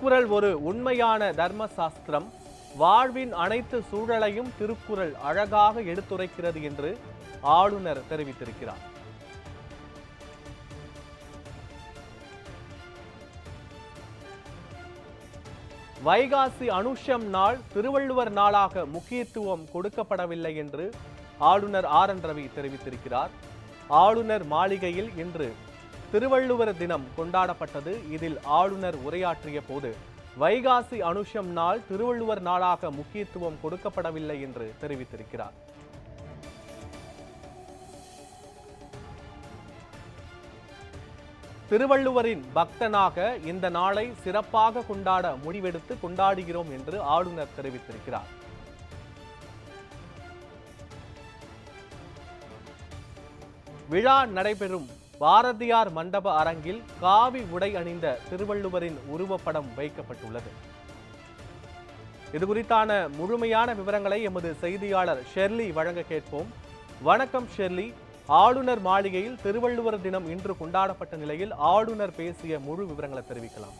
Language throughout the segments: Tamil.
திருக்குறள் ஒரு உண்மையான தர்ம சாஸ்திரம் வாழ்வின் அனைத்து சூழலையும் திருக்குறள் அழகாக எடுத்துரைக்கிறது என்று ஆளுநர் தெரிவித்திருக்கிறார். வைகாசி அனுஷம் நாள் திருவள்ளுவர் நாளாக முக்கியத்துவம் கொடுக்கப்படவில்லை என்று ஆளுநர் ஆர். என். ரவி தெரிவித்திருக்கிறார். ஆளுநர் மாளிகையில் இன்று திருவள்ளுவர் தினம் கொண்டாடப்பட்டது. இதில் ஆளுநர் உரையாற்றிய போது வைகாசி அனுஷம் நாள் திருவள்ளுவர் நாளாக முக்கியத்துவம் கொடுக்கப்படவில்லை என்று தெரிவித்திருக்கிறார். திருவள்ளுவரின் பக்தனாக இந்த நாளை சிறப்பாக கொண்டாட முடிவெடுத்து கொண்டாடுகிறோம் என்று ஆளுநர் தெரிவித்திருக்கிறார். விழா நடைபெறும் பாரதியார் மண்டப அரங்கில் காவி உடை அணிந்த திருவள்ளுவரின் உருவப்படம் வைக்கப்பட்டுள்ளது. இது குறித்தான முழுமையான விவரங்களை எமது செய்தியாளர் ஷெர்லி வழங்க கேட்போம். வணக்கம் ஷெர்லி. ஆளுநர் மாளிகையில் திருவள்ளுவர் தினம் இன்று கொண்டாடப்பட்ட நிலையில் ஆளுநர் பேசிய முழு விவரங்களை தெரிவிக்கலாம்.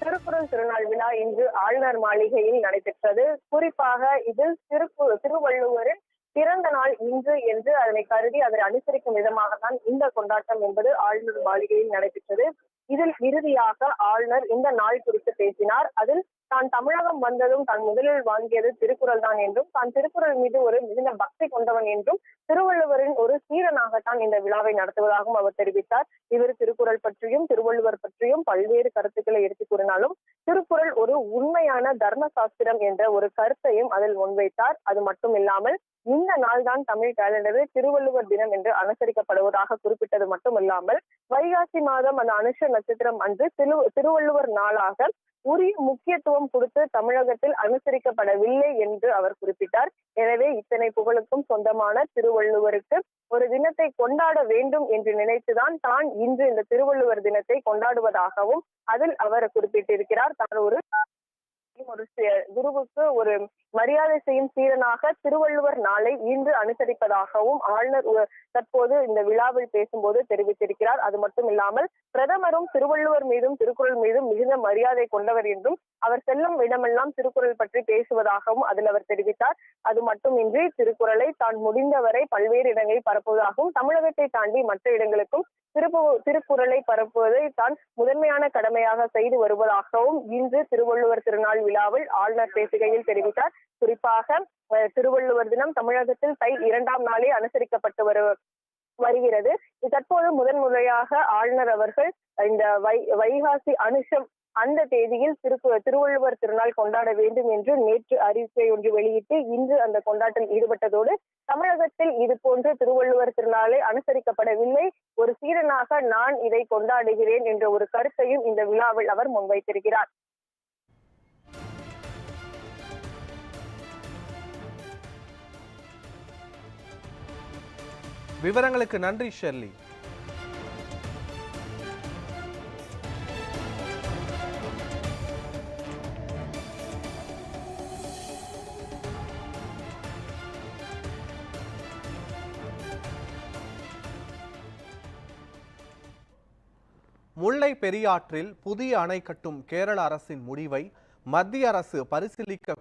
திருக்குறள் திருநாள் விழா இன்று ஆளுநர் மாளிகையில் நடைபெற்றது. குறிப்பாக இது திருக்கு திருவள்ளுவரின் பிறந்த நாள் இன்று என்று அதனை கருதி அதனை அனுசரிக்கும் விதமாகத்தான் இந்த கொண்டாட்டம் என்பது ஆளுநர் மாளிகையில் நடைபெற்றது. இதில் இறுதியாக ஆளுநர் இந்த நாள் குறித்து பேசினார். அதில் தான் தமிழகம் வந்ததும் தான் முதலில் வாங்கியது திருக்குறள் தான் என்றும் தான் திருக்குறள் மீது ஒரு மிகுந்த பக்தி கொண்டவன் என்றும் திருவள்ளுவரின் ஒரு சீரனாகத்தான் இந்த விழாவை நடத்துவதாகவும் அவர் தெரிவித்தார். இவர் திருக்குறள் பற்றியும் திருவள்ளுவர் பற்றியும் பல்வேறு கருத்துக்களை எடுத்து கூறினாலும் திருக்குறள் ஒரு உண்மையான தர்ம சாஸ்திரம் என்ற ஒரு கருத்தையும் அதில் முன்வைத்தார். அது மட்டும் இல்லாமல் இந்த நாள்தான் தமிழ் கேலண்டரில் திருவள்ளுவர் தினம் என்று அனுசரிக்கப்படுவதாக குறிப்பிட்டது மட்டுமல்லாமல் வைகாசி மாதம் அந்த அனுஷ நட்சத்திரம் அன்று திரு திருவள்ளுவர் நாளாக உரிய முக்கியத்துவம் கொடுத்து தமிழகத்தில் அனுசரிக்கப்படவில்லை என்று அவர் குறிப்பிட்டார். எனவே இத்தனை புகழுக்கும் சொந்தமான திருவள்ளுவருக்கு ஒரு தினத்தை கொண்டாட வேண்டும் என்று நினைத்துதான் தான் இன்று இந்த திருவள்ளுவர் தினத்தை கொண்டாடுவதாகவும் அதில் அவர் குறிப்பிட்டிருக்கிறார். தான் ஒரு ஒரு குருவுக்கு ஒரு மரியாதை செய்யும் சீரனாக திருவள்ளுவர் நாளை இன்று அனுசரிப்பதாகவும் ஆளுநர் தற்போது இந்த விழாவில் பேசும்போது தெரிவித்திருக்கிறார். அது மட்டும் இல்லாமல் பிரதமரும் திருவள்ளுவர் மீதும் திருக்குறள் மீதும் மிகுந்த மரியாதை கொண்டவர் என்றும் அவர் செல்லும் இடமெல்லாம் திருக்குறள் பற்றி பேசுவதாகவும் அதில் அவர் தெரிவித்தார். அது மட்டுமின்றி திருக்குறளை தான் முடிந்தவரை பல்வேறு இடங்களில் பரப்புவதாகவும் தமிழகத்தை தாண்டி மற்ற இடங்களுக்கும் திருப்பு திருக்குறளை பரப்புவதை தான் முதன்மையான கடமையாக செய்து வருவதாகவும் இன்று திருவள்ளுவர் திருநாள் விழாவில் ஆளுநர் பேசுகையில் தெரிவித்தார். குறிப்பாக திருவள்ளுவர் தினம் தமிழகத்தில் தை இரண்டாம் நாளே அனுசரிக்கப்பட்டு வரு வருகிறது. தற்போது முதன் முறையாக ஆளுநர் அவர்கள் இந்த வை வைகாசி அனுஷம் அந்த தேதியில் திரு திருவள்ளுவர் திருநாள் கொண்டாட வேண்டும் என்று நேற்று அறிவிப்பை ஒன்று வெளியிட்டு இன்று அந்த கொண்டாட்டம் ஈடுபட்டதோடு தமிழகத்தில் இது போன்று திருவள்ளுவர் திருநாளை அனுசரிக்கப்படவில்லை. ஒரு சீரனாக நான் இதை கொண்டாடுகிறேன் என்ற ஒரு கருத்தையும் இந்த விழாவில் அவர் முன்வைத்திருக்கிறார். விவரங்களுக்கு நன்றி ஷெர்லி. முல்லை பெரியாற்றில் புதிய அணை கட்டும் கேரள அரசின் முடிவை மத்திய அரசு பரிசீலிக்க